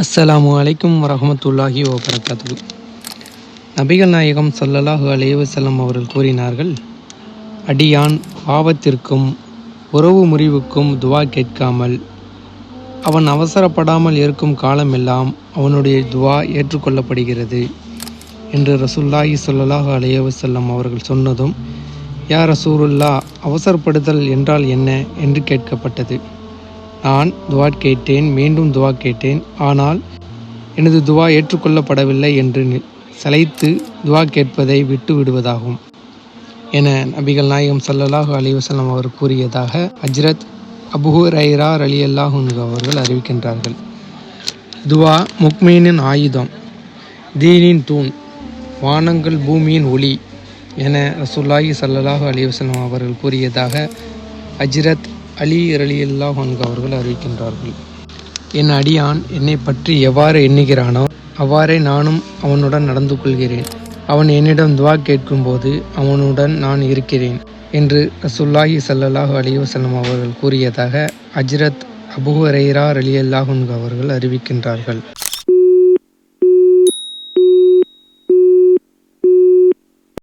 அஸ்ஸலாமு அலைக்கும் வரமத்துல்லாஹி வபரகாத்து நபிகள் நாயகம் ஸல்லல்லாஹு அலைஹி அவர்கள் கூறினார்கள் அடியான் பாவத்திற்கும் உறவு முறிவுக்கும் துவா கேட்காமல் அவன் அவசரப்படாமல் இருக்கும் காலமெல்லாம் அவனுடைய துவா ஏற்றுக்கொள்ளப்படுகிறது என்று ரசுல்லாஹி சொல்லலாஹு அலைஹி அவர்கள் சொன்னதும் யா ரசூருல்லா அவசரப்படுதல் என்றால் என்ன? என்று கேட்கப்பட்டது. நான் துவா கேட்டேன் மீண்டும் துவா கேட்டேன். ஆனால் எனது துவா ஏற்றுக்கொள்ளப்படவில்லை என்று சலைத்து துவா கேட்பதை விட்டு விடுவதாகும். என நபிகள் நாயகம் சல்லல்லாஹு அலிவசலம் அவர் கூறியதாக ஹஜ்ரத் அபுஹு ரைரா அலி அவர்கள் அறிவிக்கின்றார்கள். துவா முக்மீனின் ஆயுதம் தீனின் தூண் வானங்கள் பூமியின் ஒளி என ரசூல்லாஹி சல்லல்லாஹு அலிவசலம் அவர்கள் கூறியதாக ஹஜ்ரத் அலி ரலியல்லா அன்ஹு அவர்கள் அறிவிக்கின்றார்கள். என் அடியான் என்னை பற்றி எவ்வாறு எண்ணுகிறானோ அவ்வாறே நானும் அவனுடன் நடந்து கொள்கிறேன். அவன் என்னிடம் துவா கேட்கும்போது அவனுடன் நான் இருக்கிறேன் என்று ரசுல்லாஹி ஸல்லல்லாஹு அலிவசல்லம் அவர்கள் கூறியதாக அஜ்ரத் அபுஹரைரா ஹுரைரா ரலியல்லாஹு அவர்கள் அறிவிக்கின்றார்கள்.